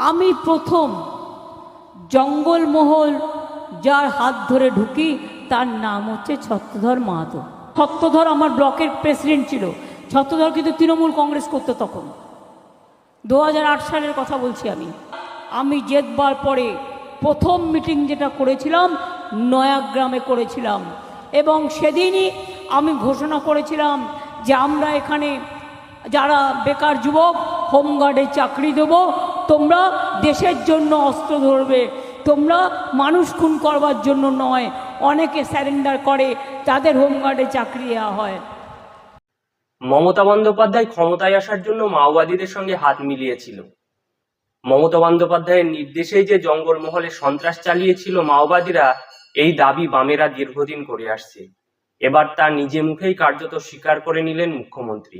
আমি প্রথম জঙ্গলমহল যার হাত ধরে ঢুকি, তার নাম হচ্ছে ছত্রধর মাহাতো। ছত্রধর আমার ব্লকের প্রেসিডেন্ট ছিল। ছত্রধর কিন্তু তৃণমূল কংগ্রেস করতো তখন। দু হাজার আট সালের কথা বলছি আমি। আমি জেতবার পরে প্রথম মিটিং যেটা করেছিলাম, নয়াগ্রামে করেছিলাম। এবং সেদিনই আমি ঘোষণা করেছিলাম যে আমরা এখানে যারা বেকার যুবক, হোমগার্ডে চাকরি দেব তোমরা দেশের জন্য অস্ত্র ধরবে। তোমরা মানুষ খুন করবার জন্য নয়, অনেকে স্যারেন্ডার করে, তাদের হোমগার্ডে চাকরি দেওয়া হয়। মমতা বন্দ্যোপাধ্যায় ক্ষমতায় আসার জন্য মাওবাদীদের সঙ্গে হাত মিলিয়েছিল। মমতা বন্দ্যোপাধ্যায়ের নির্দেশেই যে জঙ্গলমহলে সন্ত্রাস চালিয়েছিল মাওবাদীরা, এই দাবি বামেরা দীর্ঘদিন করে আসছে। এবার তা নিজে মুখেই কার্যত স্বীকার করে নিলেন মুখ্যমন্ত্রী।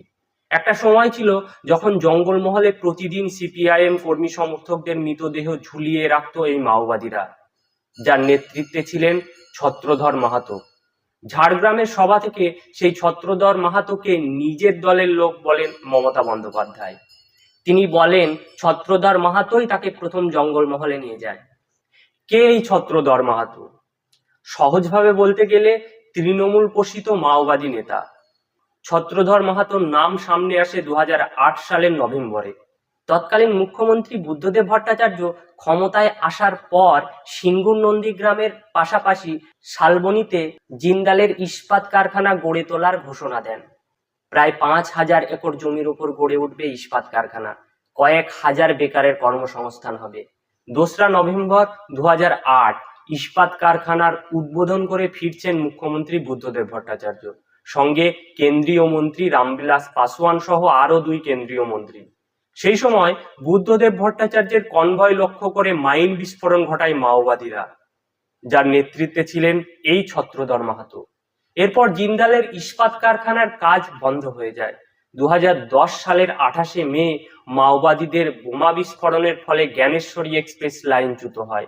একটা সময় ছিল যখন জঙ্গলমহলে প্রতিদিন সিপিআইএম কর্মী সমর্থকদের মৃতদেহ ঝুলিয়ে রাখত এই মাওবাদীরা, যার নেতৃত্বে ছিলেন ছত্রধর মাহাতো। ঝাড়গ্রামের সভা থেকে সেই ছত্রধর মাহাতোকে নিজের দলের লোক বলেন মমতা বন্দ্যোপাধ্যায়। তিনি বলেন, ছত্রধর মাহাতোই তাকে প্রথম জঙ্গলমহলে নিয়ে যায়। কে এই ছত্রধর মাহাতো? সহজভাবে বলতে গেলে তৃণমূল পোষিত মাওবাদী নেতা। ছত্রধর মাহাতোর নাম সামনে আসে দু হাজার আট সালের নভেম্বরে। তৎকালীন মুখ্যমন্ত্রী বুদ্ধদেব ভট্টাচার্য ক্ষমতায় আসার পর সিঙ্গুর নন্দীগ্রামের পাশাপাশি শালবনীতে জিন্দালের ইস্পাত কারখানা গড়ে তোলার ঘোষণা দেন। প্রায় পাঁচ হাজার একর জমির উপর গড়ে উঠবে ইস্পাত কারখানা। কয়েক হাজার বেকারের কর্মসংস্থান হবে। দোসরা নভেম্বর দু ইস্পাত কারখানার উদ্বোধন করে ফিরছেন মুখ্যমন্ত্রী বুদ্ধদেব ভট্টাচার্য। সঙ্গে কেন্দ্রীয় মন্ত্রী রামবিলাস পাসওয়ান সহ আরও দুই কেন্দ্রীয় মন্ত্রী। সেই সময় বুদ্ধদেব ভট্টাচার্যের কনভয় লক্ষ্য করে মাইন বিস্ফোরণ ঘটায় মাওবাদীরা। যার নেতৃত্বে ছিলেন এই ছত্রধর মাহাতো। এরপর জিন্দালের ইস্পাত কারখানার কাজ বন্ধ হয়ে যায়। দু হাজার দশ সালের আঠাশে মে মাওবাদীদের বোমা বিস্ফোরণের ফলে জ্ঞানেশ্বরী এক্সপ্রেস লাইনচ্যুত হয়।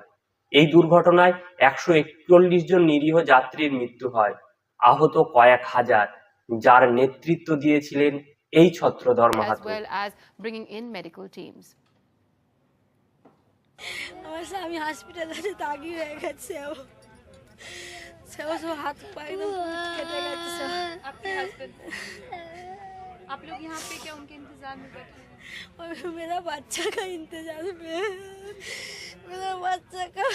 এই দুর্ঘটনায় একশো একচল্লিশ জন নিরীহ যাত্রীর মৃত্যু হয়। আহত কয়েক হাজার যার নেতৃত্ব দিয়েছিলেন এই Chhatradhar as Mahato well as bringing in medical teams. আমার স্বামী হসপিটাল আছে দাগি হয়ে গেছে ও সে ও সব হাত পা একদম পুড়ে কেটে গেছে সব। आपके हस्बैंड आप लोग यहाँ पे क्या उनके इंतजार में बैठे हैं और मेरा बच्चा का इंतजार में है। मेरा बच्चा का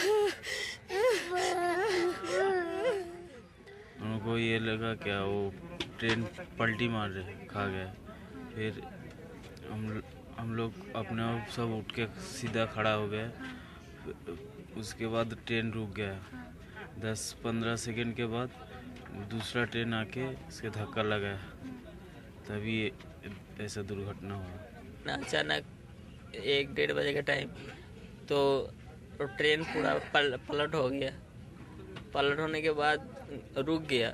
उनको ये लगा क्या वो ट्रेन पलटी मार रहे खा गया। फिर हम हम लोग अपने आप सब उठ के सीधा खड़ा हो गए। उसके बाद ट्रेन रुक गया। दस पंद्रह सेकंड के बाद दूसरा ट्रेन आके इसके धक्का लगाया तभी ऐसा दुर्घटना हुआ। अचानक एक डेढ़ बजे का टाइम तो ट्रेन पूरा पल, पलट हो गया। पलट होने के बाद रुक गया।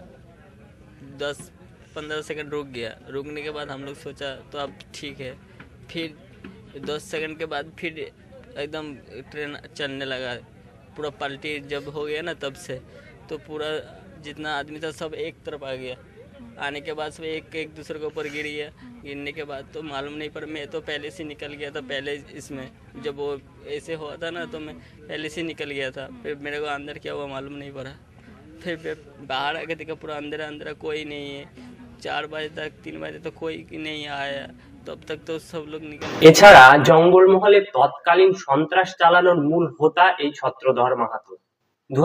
दस, पंद्रह सेकंड रुक गया। रुकने के बाद हम लोग सोचा तो अब ठीक है। फिर दस सेकंड के बाद फिर एकदम ट्रेन चलने लगा। पूरा पलटी जब हो गया ना तब से तो पूरा जितना आदमी था सब एक तरफ़ आ गया। आने के बाद सब एक एक दूसरे के ऊपर गिर गया। गिरने के बाद तो मालूम नहीं पर मैं तो पहले से निकल गया था, पहले इसमें। जब वो ऐसे हुआ था ना तो मैं पहले से निकल गया था। फिर मेरे को अंदर क्या हुआ मालूम नहीं पड़ा। फिर मैं बाहर आके देखा पूरा अंदर अंदर कोई नहीं है चार बजे तक तीन बजे तक कोई नहीं आया तब तक तो सब लोग निकल এছাড়া জঙ্গলমহলে তৎকালীন সন্ত্রাস চালানোর মূল হোতা এই ছত্রধর মাহাতো দু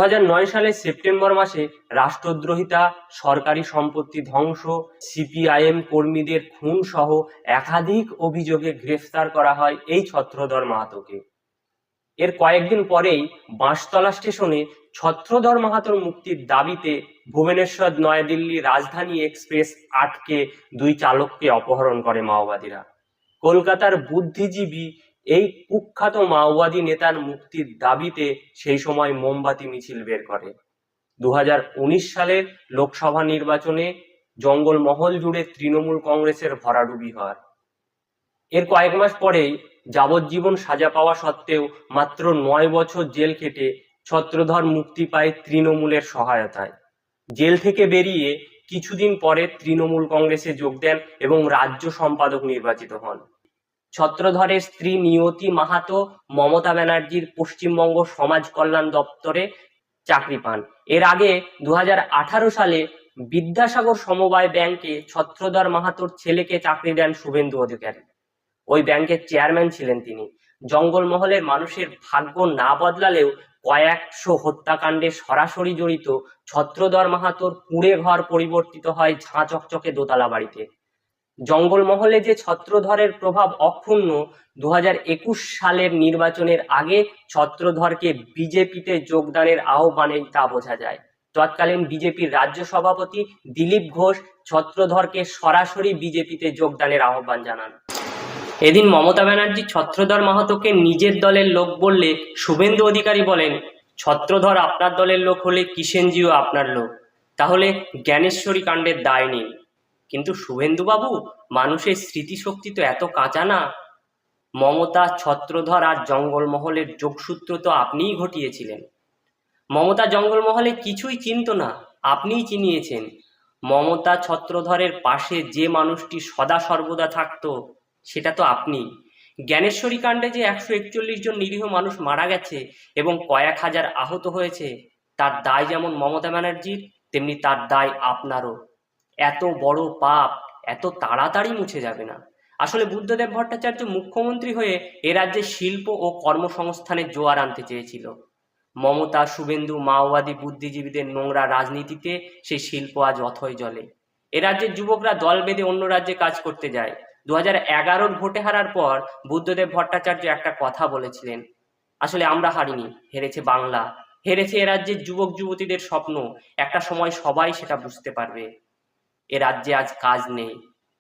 সালের সেপ্টেম্বর মাসে রাষ্ট্রদ্রোহিতা সরকারি সম্পত্তি ধ্বংস সিপিআইএম কর্মীদের খুন সহ একাধিক অভিযোগে গ্রেফতার করা হয় এই ছত্রধর মাহাতোকে এর কয়েকদিন পরেই বাঁশতলা স্টেশনে ছত্রধর মাহাতোর মুক্তির দাবিতে ভুবনেশ্বর নয়াদিল্লি রাজধানী এক্সপ্রেস আটকে দুই চালককে অপহরণ করে মাওবাদীরা। কলকাতার বুদ্ধিজীবী এই কুখ্যাত মাওবাদী নেতার মুক্তির দাবিতে সেই সময় মোমবাতি মিছিল বের করে। দু হাজার উনিশ সালের লোকসভা নির্বাচনে জঙ্গলমহল জুড়ে তৃণমূল কংগ্রেসের ভরাডুবি হয় এর কয়েক মাস পরেই যাবজ্জীবন সাজা পাওয়া সত্ত্বেও মাত্র নয় বছর জেল খেটে ছত্রধর মুক্তি পায় তৃণমূলের সহায়তায়। জেল থেকে বেরিয়ে কিছুদিন পরে তৃণমূল কংগ্রেসে যোগ দেন এবং রাজ্য সম্পাদক নির্বাচিত হন। ছত্রধরের স্ত্রী নিয়তি মাহাতো মমতা ব্যানার্জির পশ্চিমবঙ্গ সমাজ কল্যাণ দপ্তরে চাকরি পান। এর আগে দু হাজার আঠারো সালে বিদ্যাসাগর সমবায় ব্যাংকে ছত্রধর মাহাতোর ছেলেকে চাকরি দেন শুভেন্দু অধিকারী। ওই ব্যাংকের চেয়ারম্যান ছিলেন তিনি। জঙ্গলমহলের মানুষের ভাগ্য না বদলালেও কয়েকশো হত্যাকাণ্ডে সরাসরি জড়িত ছত্রধর মাহাতোর কুঁড়ে ঘর পরিবর্তিত হয় ঝাঁ চকচকে দোতলা বাড়িতে। জঙ্গলমহলে যে ছত্রধরের প্রভাব অক্ষুণ্ণ দু হাজার একুশ সালের নির্বাচনের আগে ছত্রধরকে বিজেপিতে যোগদানের আহ্বানে তা বোঝা যায়। তৎকালীন বিজেপির রাজ্য সভাপতি দিলীপ ঘোষ ছত্রধরকে সরাসরি বিজেপিতে যোগদানের আহ্বান জানান। এদিন মমতা ব্যানার্জি ছত্রধর মাহাতোকে নিজের দলের লোক বললে শুভেন্দু অধিকারী বলেন, ছত্রধর আপনার দলের লোক হলে কিষেনজিও আপনার লোক। তাহলে জ্ঞানেশ্বরী কাণ্ডের দায় নেই কিন্তু শুভেন্দুবাবু, মানুষের স্মৃতিশক্তি তো এত কাঁচা না। মমতা, ছত্রধর আর জঙ্গলমহলের যোগসূত্র তো আপনিই ঘটিয়েছিলেন। মমতা জঙ্গলমহলে কিছুই চিনত না, আপনিই চিনিয়েছেন। মমতা, ছত্রধরের পাশে যে মানুষটি সদা সর্বদা থাকতো সেটা তো আপনি। জ্ঞানেশ্বরী কাণ্ডে যে একশো একচল্লিশ জন নিরীহ মানুষ মারা গেছে এবং কয়েক হাজার আহত হয়েছে, তার দায় যেমন মমতা ব্যানার্জির, তেমনি তার দায় আপনারও। এত বড় পাপ এত তাড়াতাড়ি মুছে যাবে না। আসলে বুদ্ধদেব ভট্টাচার্য মুখ্যমন্ত্রী হয়ে এ রাজ্যে শিল্প ও কর্মসংস্থানের জোয়ার আনতে চেয়েছিল। মমতা, শুভেন্দু, মাওবাদী বুদ্ধিজীবীদের নোংরা রাজনীতিতে সেই শিল্প আজ অথয় জলে এ রাজ্যের যুবকরা দল বেঁধে অন্য রাজ্যে কাজ করতে যায়। দু এগারোর ভোটে হারার পর বুদ্ধদেব ভট্টাচার্য একটা কথা বলেছিলেন। আসলে আমরা হারিনি, হেরেছে বাংলা, হেরেছে এ রাজ্যের যুবক যুবতীদের স্বপ্ন, একটা সময় সবাই সেটা বুঝতে পারবে। এ রাজ্যে আজ কাজ নেই,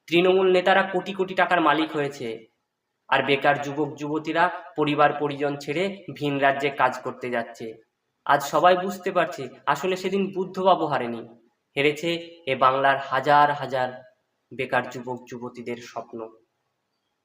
তৃণমূল নেতারা কোটি কোটি টাকার মালিক হয়েছে, আর বেকার যুবক যুবতীরা পরিবার পরিজন ছেড়ে ভিন রাজ্যে কাজ করতে যাচ্ছে। আজ সবাই বুঝতে পারছে, আসলে সেদিন বুদ্ধবাবু হারেনি, হেরেছে এ বাংলার হাজার হাজার বেকার যুবক যুবতীদের স্বপ্ন।